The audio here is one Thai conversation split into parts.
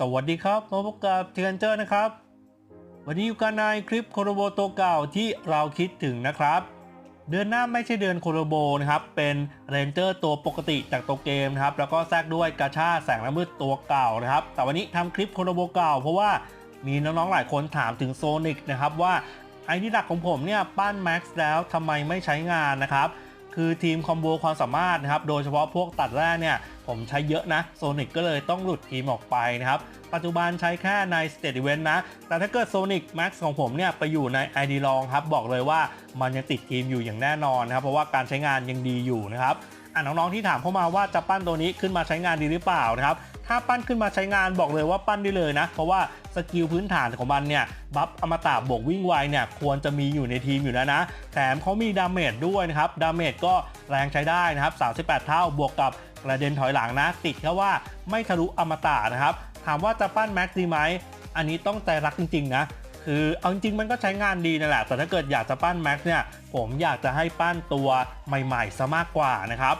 สวัสดีครับมาพบกับเทียนเจอร์นะครับ วันนี้อยู่กันในคลิปโคโรโบตัวเก่าที่เราคิดถึงนะครับ เดือนหน้าไม่ใช่เดือนโคโรโบนะครับ เป็นเรนเจอร์ตัวปกติจากตัวเกมนะครับ แล้วก็แทรกด้วยกาชาแสงละมืดตัวเก่านะครับ แต่วันนี้ทำคลิปโคโรโบเก่า เพราะว่ามีน้องๆหลายคนถามถึงโซนิกนะครับว่าไอที่หลักของผมเนี่ยปั้นแม็กซ์แล้วทำไมไม่ใช้งานนะครับ คือทีมคอมโบความสามารถนะครับ โดยเฉพาะพวกตัดแรกเนี่ยผมใช้เยอะนะโซนิกก็เลยต้องหลุดทีมออกไปนะครับ ปัจจุบันใช้แค่ใน State Event นะ แต่ถ้าเกิดโซนิกแม็กซ์ของผมเนี่ยไปอยู่ใน ID ลองครับ บอกเลยว่ามันยังติดทีมอยู่อย่างแน่นอนนะครับ เพราะว่าการใช้งานยังดีอยู่นะครับอะน้องๆที่ถามเข้ามาว่าจะปั้นตัวนี้ขึ้นมาใช้งานดีหรือเปล่านะครับ ถ้าปั้นขึ้นมาใช้งานบอกเลยว่าปั้นได้เลยนะ เพราะว่าสกิลพื้นฐานของมันเนี่ยบัฟอมตะบวกวิ่งไวเนี่ยควรจะมีอยู่ในทีมอยู่แล้วนะ แถมเขามีดาเมจด้วยนะครับ ดาเมจก็แรงใช้ได้นะครับ 38 เท่าบวกกับกระเด็นถอยหลังนะ ติดแค่ว่าไม่ทะลุอมตะนะครับ ถามว่าจะปั้นแม็กซ์ดีไหม อันนี้ต้องใจรักจริงๆนะคือเอาจริงมันก็ใช้งานดีนั่นแหละ แต่ถ้าเกิดอยากจะปั้นแม็กซ์เนี่ย ผมอยากจะให้ปั้นตัวใหม่ๆซะมากกว่านะครับ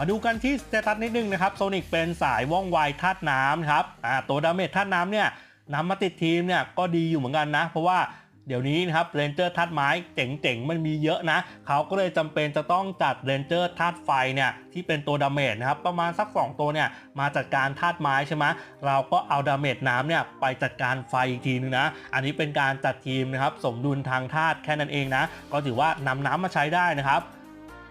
มาดูกันที่สเตตัสนิดนึงนะครับโซนิกเป็นสายว่องไวธาตุน้ำครับอ่าตัวดาเมจธาตุน้ำเนี่ยนำมาติดทีมเนี่ยก็ดีอยู่เหมือนกันนะ เพราะว่าเดี๋ยวนี้นะครับเรนเจอร์ธาตุไม้เจ๋งๆ มันมีเยอะนะ เขาก็เลยจำเป็นจะต้องจัดเรนเจอร์ธาตุไฟเนี่ยที่เป็นตัวดาเมจนะครับประมาณสัก 2 ตัวเนี่ยมาจัดการธาตุไม้ใช่ไหมเราก็เอาดาเมจน้ำเนี่ยไปจัดการไฟอีกทีนึงนะ อันนี้เป็นการจัดทีมนะครับสมดุลทางธาตุแค่นั้นเองนะ ก็ถือว่านำน้ำมาใช้ได้นะครับ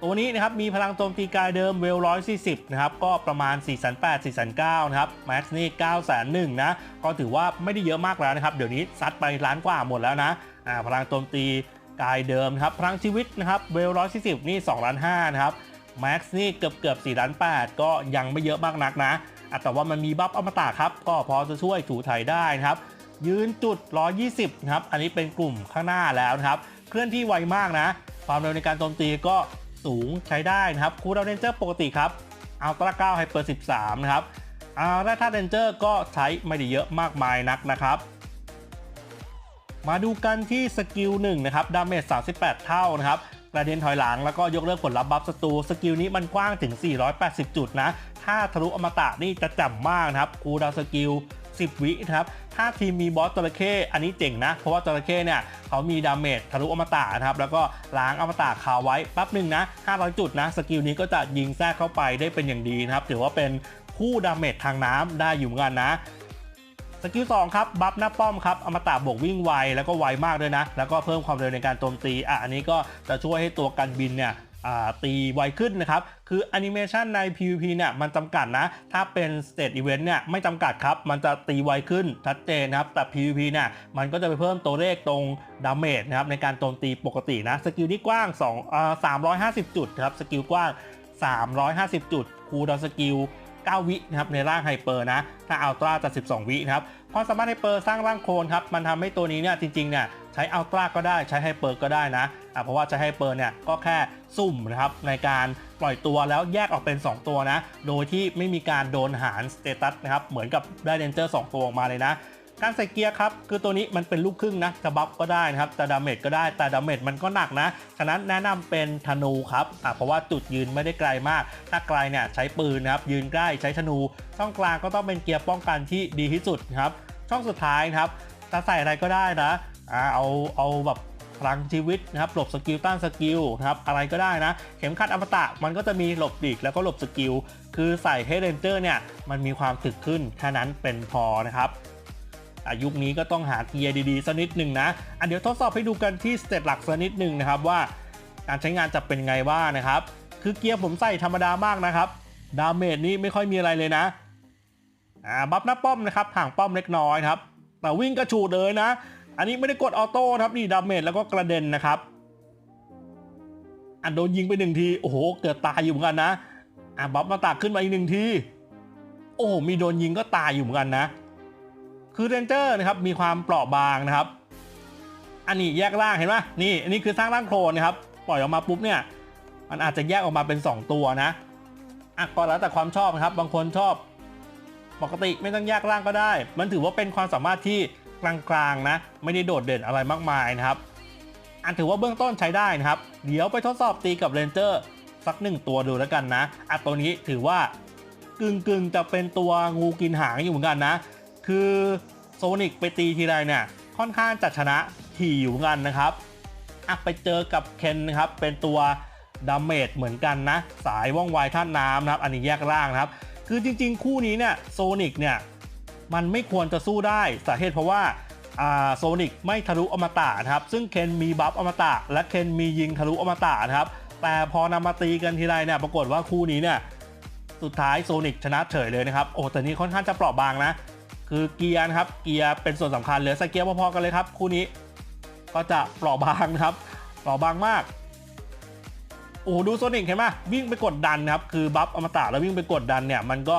ตัวนี้นะครับมีพลังโจมตีกายเดิมเวล140นะครับก็ประมาณ4 8 0 0 4 9 0 0นะครับแม็กซ์นี่9 0 0 0 0นะก็ถือว่าไม่ได้เยอะมากแล้วนะครับ เดี๋ยวนี้ซัดไปล้านกว่าหมดแล้วนะอ่าพลังโจมตีกายเดิมครับพลังชีวิตนะครับเวล140นี่2ล้าน5นะครับแม็กซ์นี่เกือบเกือบ4ล้าน8ก็ยังไม่เยอะมากนักนะแต่ว่ามันมีบัฟอมตะครับ ก็พอจะช่วยถูไถได้นะครับ ยืนจุด 120 นะครับ อันนี้เป็นกลุ่มข้างหน้าแล้วนะครับ เคลื่อนที่ไวมากนะ ความเร็วในการโจมตีก็ สูงใช้ได้นะครับคูลดาวน์เรนเจอร์ปกติครับอัลตร้า9ไฮเปอร์13นะครับอัลตร้าท่าเรนเจอร์ก็ใช้ไม่ได้เยอะมากมายนักนะครับ มาดูกันที่สกิล1นะครับดาเมจ38 เท่านะครับกระเด็นถอยหลังแล้วก็ยกเลิกผลลัพธ์บัฟศัตรูสกิลนี้มันกว้างถึง 480 จุดนะ ถ้าทะลุอมตะนี่จะจ่ำมากนะครับคูลดาวน์สกิล 10 วินะครับถ้าทีมมีบอสจระเข้อันนี้เจ๋งนะ เพราะว่าจระเข้เนี่ยเขามีดาเมจทะลุอมตะนะครับ แล้วก็ล้างอมตะคาไว้แป๊บหนึ่งนะ500 จุดนะ สกิลนี้ก็จะยิงแทรกเข้าไปได้เป็นอย่างดีนะครับ ถือว่าเป็นคู่ดาเมจทางน้ำได้อยู่เหมือนกันนะสกิล2ครับบัฟหน้าป้อมครับอมตะบวกวิ่งไวแล้วก็ไวมากด้วยนะ แล้วก็เพิ่มความเร็วในการโจมตีอะอันนี้ก็จะช่วยให้ตัวกันบินเนี่ย ตีไวขึ้นนะครับ คือแอนิเมชันใน PVP เนี่ยมันจำกัดนะ ถ้าเป็น State Event เนี่ยไม่จำกัดครับ มันจะตีไวขึ้นชัดเจนนะครับ แต่ PVP เนี่ยมันก็จะไปเพิ่มตัวเลขตรงดาเมจนะครับในการโจมตีปกตินะ สกิลที่กว้าง2อ่า350 จุดครับ สกิลกว้าง 350 จุด คูดาวสกิล9 วินะครับในร่างไฮเปอร์นะ ถ้าอัลตร้าจะ 12 วินะครับความสามารถไฮเปอร์สร้างร่างโคลนครับ มันทำให้ตัวนี้เนี่ยจริงๆเนี่ยใช้อัลตร้าก็ได้ใช้ไฮเปอร์ก็ได้นะ อะเพราะว่าจะใช้เปอร์เนี่ยก็แค่สุ่มนะครับในการปล่อยตัวแล้วแยกออกเป็น 2 ตัวนะ โดยที่ไม่มีการโดนหารสเตตัสนะครับเหมือนกับได้เรนเจอร์2ตัวออกมาเลยนะการใส่เกียร์ครับ คือตัวนี้มันเป็นลูกครึ่งนะจะบัฟก็ได้นะครับแต่ดาเมจก็ได้แต่ดาเมจมันก็หนักนะ ฉะนั้นแนะนำเป็นธนูครับอะเพราะว่าจุดยืนไม่ได้ไกลมาก ถ้าไกลเนี่ยใช้ปืนนะครับ ยืนใกล้ใช้ธนูช่องกลางก็ต้องเป็นเกียร์ป้องกันที่ดีที่สุดครับ ช่องสุดท้ายนะครับจะใส่อะไรก็ได้นะอ่าเอาเอาแบบ พลังชีวิตนะครับหลบสกิลต้านสกิลนะครับอะไรก็ได้นะ เข็มขัดอมตะมันก็จะมีหลบดิกแล้วก็หลบสกิล คือใส่ให้เรนเจอร์เนี่ยมันมีความถึกขึ้นแค่นั้นเป็นพอนะครับอะยุคนี้ก็ต้องหาเกียร์ดีๆสักนิดหนึ่งนะอะเดี๋ยวทดสอบให้ดูกันที่สเตตหลักสักนิดหนึ่งนะครับว่าการใช้งานจะเป็นไงบ้างนะครับ คือเกียร์ผมใส่ธรรมดามากนะครับ ดาเมจนี่ไม่ค่อยมีอะไรเลยนะอ่าบัฟหน้าป้อมนะครับห่างป้อมเล็กน้อยครับ แต่วิ่งกระฉูดเลยนะ อันนี้ไม่ได้กดออโต้ครับนี่ดาเมจแล้วก็กระเด็นนะครับอันโดนยิงไปหนึ่งทีโอ้โหเกิดตายอยู่เหมือนกันนะอะบัฟมาตากขึ้นมาอีกหนึ่งทีโอ้โหมีโดนยิงก็ตายอยู่เหมือนกันนะ คือเรนเจอร์นะครับมีความเปราะบางนะครับ อันนี้แยกร่างเห็นไหมนี่อันนี้คือสร้างร่างโคลนนะครับปล่อยออกมาปุ๊บเนี่ยมันอาจจะแยกออกมาเป็น 2 ตัวนะอะก็แล้วแต่ความชอบนะครับ บางคนชอบ ปกติไม่ต้องแยกร่างก็ได้ มันถือว่าเป็นความสามารถที่ กลางๆนะ ไม่ได้โดดเด่นอะไรมากมายนะครับอันถือว่าเบื้องต้นใช้ได้นะครับ เดี๋ยวไปทดสอบตีกับเรนเจอร์สักหนึ่งตัวดูแล้วกันนะอะตัวนี้ถือว่ากึ่งๆจะเป็นตัวงูกินหางอยู่เหมือนกันนะ คือโซนิกไปตีทีไรเนี่ยค่อนข้างจะชนะถี่อยู่เหมือนกันนะครับอะไปเจอกับเคนนะครับเป็นตัวดาเมจเหมือนกันนะ สายว่องไวท่านน้ำนะครับ อันนี้แยกร่างนะครับ คือจริงๆ คู่นี้เนี่ยโซนิกเนี่ย มันไม่ควรจะสู้ได้สาเหตุเพราะว่าโซนิกไม่ทะลุอมตะนะครับ ซึ่งเคนมีบัฟอมตะ และเคนมียิงทะลุอมตะนะครับ แต่พอนำมาตีกันทีไรเนี่ยปรากฏว่าคู่นี้เนี่ยสุดท้ายโซนิกชนะเฉยเลยนะครับ โอ้แต่นี้ค่อนข้างจะเปราะบางนะ คือเกียร์นะครับ เกียร์เป็นส่วนสำคัญเหลือสเกียร์พอๆกันเลยครับ คู่นี้ก็จะเปราะบางนะครับ เปราะบางมาก โอ้ดูโซนิกเห็นไหมวิ่งไปกดดันนะครับ คือบัฟอมตะแล้ววิ่งไปกดดันเนี่ยมันก็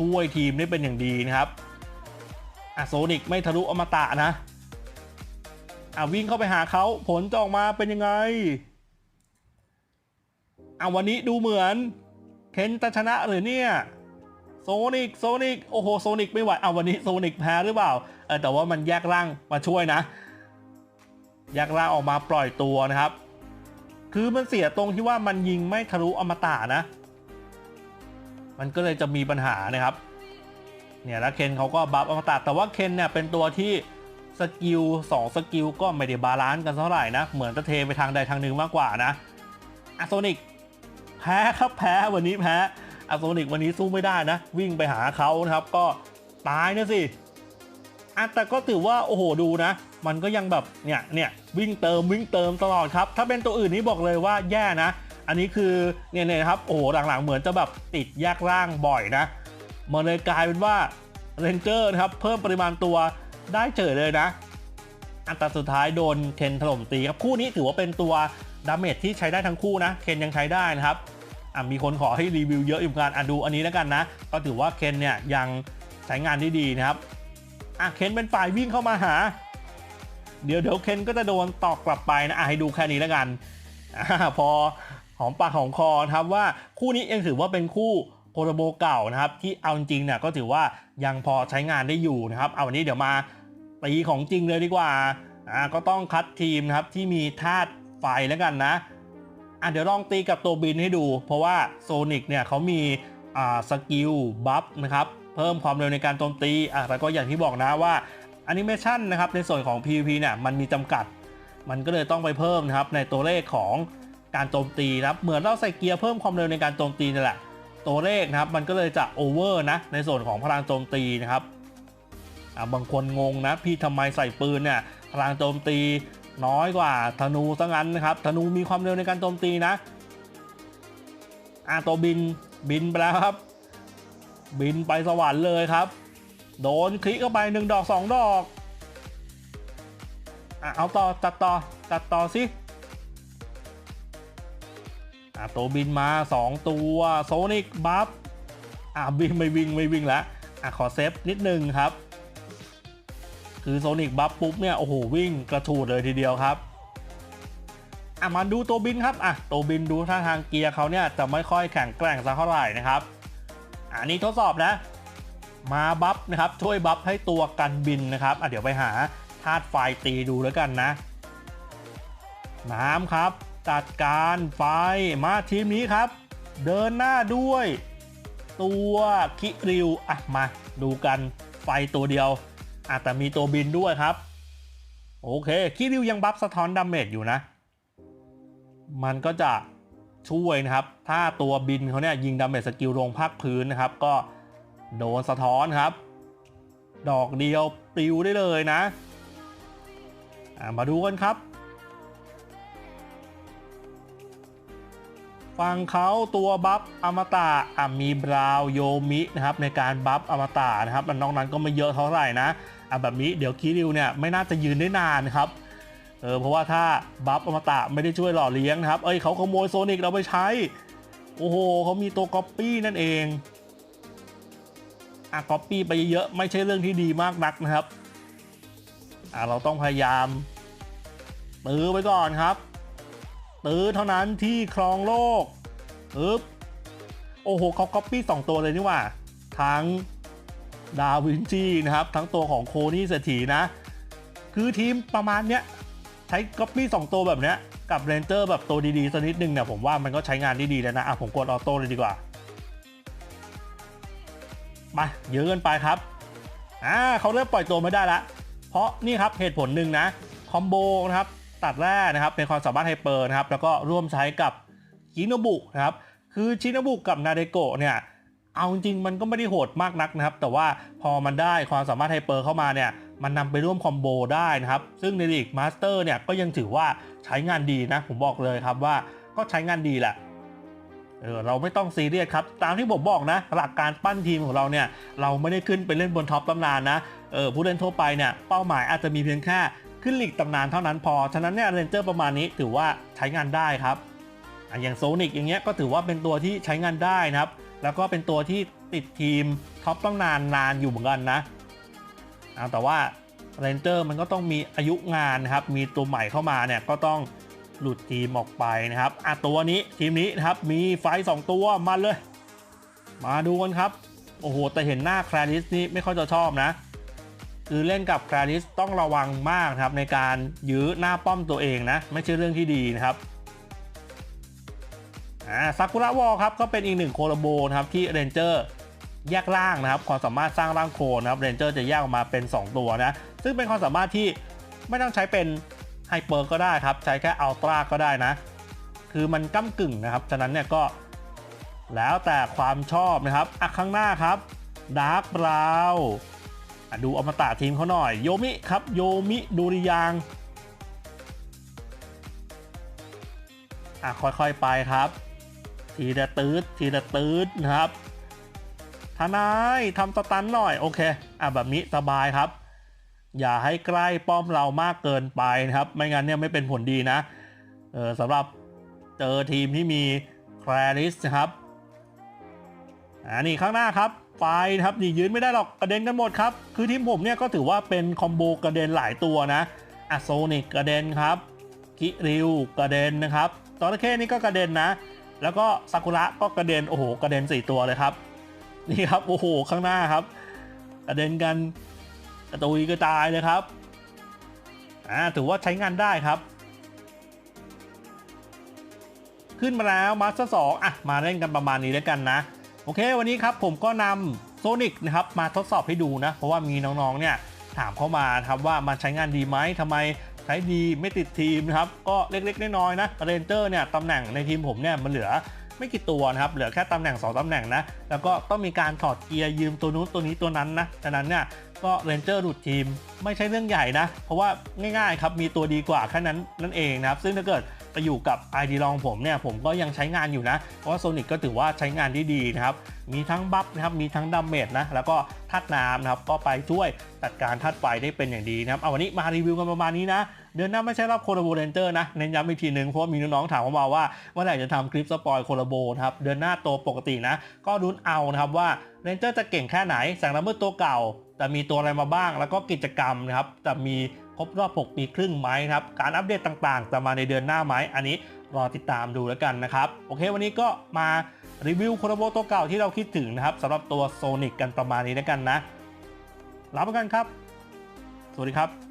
ช่วยทีมได้เป็นอย่างดีนะครับอะโซนิกไม่ทะลุอมตะนะอะวิ่งเข้าไปหาเขาผลจะออกมาเป็นยังไงอะวันนี้ดูเหมือนเคนจะชนะหรือเนี่ยโซนิกโซนิกโอ้โหโซนิกไม่ไหวอะวันนี้โซนิกแพ้หรือเปล่าเออแต่ว่ามันแยกร่างมาช่วยนะแยกร่างออกมาปล่อยตัวนะครับ คือมันเสียตรงที่ว่ามันยิงไม่ทะลุอมตะนะ มันก็เลยจะมีปัญหานะครับเนี่ยแล้วเคนเขาก็บัฟอมตะแต่ว่าเคนเนี่ยเป็นตัวที่สกิล2สกิลก็ไม่ได้บาลานซ์กันเท่าไหร่นะ เหมือนจะเทไปทางใดทางหนึ่งมากกว่านะอะโซนิกแพ้ครับแพ้วันนี้แพ้อะโซนิกวันนี้สู้ไม่ได้นะ วิ่งไปหาเขานะครับก็ตายนะสิอะแต่ก็ถือว่าโอ้โหดูนะ มันก็ยังแบบเนี่ยเนี่ยวิ่งเติมวิ่งเติมตลอดครับ ถ้าเป็นตัวอื่นนี่บอกเลยว่าแย่นะ อันนี้คือเนี่ยนี่ยครับ โอ้หหลังๆ เหมือนจะแบบติดแยกร่างบ่อยนะมันเลยกลายเป็นว่าเรนเจอร์นะครับเพิ่มปริมาณตัวได้เฉยเลยนะ อันตราสุดท้ายโดนเคนถล่มตีครับคู่นี้ถือว่าเป็นตัวดาเมจที่ใช้ได้ทั้งคู่นะ เคนยังใช้ได้นะครับอะมีคนขอให้รีวิวเยอะอยู่กันอะดูอันนี้แล้วกันนะ ก็ถือว่าเคนเนี่ยยังใช้งานได้ดีนะครับอะเคนเป็นฝ่ายวิ่งเข้ามาหา เดี๋ยวเดี๋ยวเคนก็จะโดนตอกกลับไปนะอะให้ดูแค่นี้แล้วกันอะพอ หอมปากหอมคอนะครับว่าคู่นี้ยังถือว่าเป็นคู่โคโรโบเก่านะครับที่เอาจริงๆเนี่ยก็ถือว่ายังพอใช้งานได้อยู่นะครับเอาวันนี้เดี๋ยวมาตีของจริงเลยดีกว่าอ่าก็ต้องคัดทีมนะครับที่มีธาตุไฟแล้วกันนะอะเดี๋ยวลองตีกับตัวบินให้ดู เพราะว่าโซนิกเนี่ยเขามีอ่าสกิลบัฟนะครับเพิ่มความเร็วในการโจมตีอะแล้วก็อย่างที่บอกนะว่าแอนิเมชันนะครับในส่วนของ PVP เนี่ยมันมีจำกัด มันก็เลยต้องไปเพิ่มนะครับในตัวเลขของ การโจมตีนะครับเหมือนเราใส่เกียร์เพิ่มความเร็วในการโจมตีนี่แหละ ตัวเลขนะครับมันก็เลยจะโอเวอร์นะในส่วนของพลังโจมตีนะครับบางคนงงนะ พี่ทำไมใส่ปืนเนี่ยพลังโจมตีน้อยกว่าธนูซะงั้นนะครับธนูมีความเร็วในการโจมตีนะอะตัวบินบินไปแล้วครับ บินไปสวรรค์เลยครับ โดนคลิกเข้าไปหนึ่งดอกสองดอกอะเอาต่อจัดต่อจัดต่อสิ อะตัวบินมา 2 ตัวโซนิกบัฟอะบินไม่วิ่งไม่วิ่งแล้วอะขอเซฟนิดนึงครับ คือโซนิกบัฟปุ๊บเนี่ยโอ้โหวิ่งกระชูดเลยทีเดียวครับอะมาดูตัวบินครับอะตัวบินดูท่าทางเกียร์เขาเนี่ยจะไม่ค่อยแข็งแกร่งสักเท่าไหร่นะครับอันนี้ทดสอบนะ มาบัฟนะครับช่วยบัฟให้ตัวกันบินนะครับอะเดี๋ยวไปหาธาตุไฟตีดูแล้วกันนะ น้ำครับ จัดการไฟมาทีมนี้ครับ เดินหน้าด้วย ตัวคิริวอะมาดูกันไฟตัวเดียวอะแต่มีตัวบินด้วยครับ โอเคคิริวยังบัฟสะท้อนดาเมจอยู่นะ มันก็จะช่วยนะครับ ถ้าตัวบินเขาเนี่ยยิงดาเมจสกิลลงภาคพื้นนะครับ ก็โดนสะท้อนครับ ดอกเดียวปลิวได้เลยนะ มาดูกันครับ ฝั่งเขาตัวบัฟอมตะอะมีบราวโยมินะครับในการบัฟอมตะนะครับมันนอกนั้นก็ไม่เยอะเท่าไหร่นะอะแบบนี้เดี๋ยวคิริวเนี่ยไม่น่าจะยืนได้นานครับเออเพราะว่าถ้าบัฟอมตะไม่ได้ช่วยหล่อเลี้ยงนะครับเอ้ยเขาขโมยโซนิกเราไปใช้ โอ้โหเขามีตัวก๊อปปี้นั่นเองอะก๊อปปี้ไปเยอะไม่ใช่เรื่องที่ดีมากนักนะครับอะเราต้องพยายามตื้อไว้ก่อนครับ ตื้อเท่านั้นที่ครองโลกอึ๊บโอ้โหเขาก๊อปปี้สองตัวเลยนี่ว่า ทั้งดาวินชีนะครับ ทั้งตัวของโคนี่เศรษฐีนะ คือทีมประมาณเนี้ยใช้ก๊อปปี้สองตัวแบบเนี้ยกับเรนเจอร์แบบตัวดีๆสักนิดนึงเนี่ยผมว่ามันก็ใช้งานได้ดีแล้วนะ อะ ผมกดออโต้เลยดีกว่ามาเยอะเกินไปครับ อ่าเขาเริ่มปล่อยตัวไม่ได้ละ เพราะนี่ครับเหตุผลหนึ่งนะ คอมโบนะครับ ตัดแร่นะครับเป็นความสามารถไฮเปอร์นะครับแล้วก็ร่วมใช้กับชิโนบุนะครับคือชิโนบุกับนาเดโกะเนี่ยเอาจริงมันก็ไม่ได้โหดมากนักนะครับ แต่ว่าพอมันได้ความสามารถไฮเปอร์เข้ามาเนี่ยมันนำไปร่วมคอมโบได้นะครับ ซึ่งในลีกมาสเตอร์เนี่ยก็ยังถือว่าใช้งานดีนะ ผมบอกเลยครับว่าก็ใช้งานดีแหละเออเราไม่ต้องซีเรียสครับ ตามที่ผมบอกนะ หลักการปั้นทีมของเราเนี่ย เราไม่ได้ขึ้นไปเล่นบนท็อปตำนานนะเออผู้เล่นทั่วไปเนี่ย เป้าหมายอาจจะมีเพียงแค่ ขึ้นหลีกตำนานเท่านั้นพอ ฉะนั้นเนี่ยเรนเจอร์ประมาณนี้ถือว่าใช้งานได้ครับอะอย่างโซนิกอย่างเงี้ยก็ถือว่าเป็นตัวที่ใช้งานได้นะครับ แล้วก็เป็นตัวที่ติดทีมท็อปตำนานนานอยู่เหมือนกันนะอะแต่ว่าเรนเจอร์มันก็ต้องมีอายุงานนะครับ มีตัวใหม่เข้ามาเนี่ยก็ต้องหลุดทีมออกไปนะครับอะตัวนี้ทีมนี้นะครับมีไฟสองตัวมาเลย มาดูกันครับ โอ้โห แต่เห็นหน้าคลาริสนี่ไม่ค่อยจะชอบนะ คือเล่นกับคลาริสต้องระวังมากครับในการยื้อหน้าป้อมตัวเองนะ ไม่ใช่เรื่องที่ดีนะครับซากุระวอลครับก็เป็นอีกหนึ่งโคโลโบนะครับที่เรนเจอร์แยกร่างนะครับความสามารถสร้างร่างโคลนนะครับเรนเจอร์จะแยกออกมาเป็น 2 ตัวนะ ซึ่งเป็นความสามารถที่ไม่ต้องใช้เป็นไฮเปอร์ก็ได้ครับ ใช้แค่อัลตร้าก็ได้นะ คือมันก้ากึ่งนะครับ ฉะนั้นเนี่ยก็แล้วแต่ความชอบนะครับอะข้างหน้าครับดาร์กบราว ดูอมตะทีมเขาหน่อย โยมิครับโยมิดูริยางอะค่อยๆไปครับ ทีละตืดทีละตืดนะครับทนายทำสตันหน่อยโอเคอะแบบนี้สบายครับ อย่าให้ใกล้ป้อมเรามากเกินไปนะครับ ไม่งั้นเนี่ยไม่เป็นผลดีนะเออสำหรับเจอทีมที่มีแคลริสนะครับอ่านี่ข้างหน้าครับ ไฟนะครับนี่ยืนไม่ได้หรอกกระเด็นกันหมดครับ คือทีมผมเนี่ยก็ถือว่าเป็นคอมโบกระเด็นหลายตัวนะอะโซนิกกระเด็นครับคิริวกระเด็นนะครับตอร์เคนี่ก็กระเด็นนะ แล้วก็ซากุระก็กระเด็นโอ้โหกระเด็น 4 ตัวเลยครับ นี่ครับโอ้โหข้างหน้าครับ กระเด็นกันกระตุยกระจายเลยครับอ่าถือว่าใช้งานได้ครับ ขึ้นมาแล้วมาสเตอร์สองอะมาเล่นกันประมาณนี้แล้วกันนะ โอเค วันนี้ครับผมก็นำโซนิกนะครับมาทดสอบให้ดูนะ เพราะว่ามีน้องๆเนี่ยถามเข้ามาครับว่ามันใช้งานดีไหมทำไมใช้ดีไม่ติดทีมนะครับ ก็เล็กๆน้อยๆนะเรนเจอร์เนี่ยตำแหน่งในทีมผมเนี่ยมันเหลือไม่กี่ตัวนะครับ เหลือแค่ตำแหน่ง 2ตำแหน่งนะ แล้วก็ต้องมีการถอดเกียร์ยืมตัวนู้นตัวนี้ตัวนั้นนะฉะนั้นเนี่ยก็เรนเจอร์หลุดทีมไม่ใช่เรื่องใหญ่นะ เพราะว่าง่ายๆครับมีตัวดีกว่าแค่นั้นนั่นเองนะครับ ซึ่งถ้าเกิด ไปอยู่กับ ID ลองผมเนี่ยผมก็ยังใช้งานอยู่นะ เพราะว่าโซนิกก็ถือว่าใช้งานที่ดีนะครับ มีทั้งบัฟนะครับ มีทั้งดาเมจนะ แล้วก็ธาตุน้ำนะครับ ก็ไปช่วยจัดการธาตุไฟได้เป็นอย่างดีนะครับ เอาวันนี้มารีวิวกันประมาณนี้นะ เดือนหน้าไม่ใช่รอบโคโลโบเรนเจอร์นะ เน้นย้ำอีกทีหนึ่งเพราะมีน้องๆถามเข้ามาว่าเมื่อไหร่จะทำคลิปสปอยโคโลโบนะครับ เดือนหน้าตัวปกตินะ ก็รุ้นเอานะครับว่าเรนเจอร์จะเก่งแค่ไหนแสงระเบิดตัวเก่าจะมีตัวอะไรมาบ้าง แล้วก็กิจกรรมนะครับ จะมี รบรอบ 6 ปีครึ่งไหมครับ การอัปเดตต่างๆ จะมาในเดือนหน้าไหม อันนี้รอติดตามดูแล้วกันนะครับ โอเค วันนี้ก็มารีวิวโคโรโบตัวเก่าที่เราคิดถึงนะครับสำหรับตัวโซนิกกันประมาณนี้แล้วกันนะลาไปกันครับ สวัสดีครับ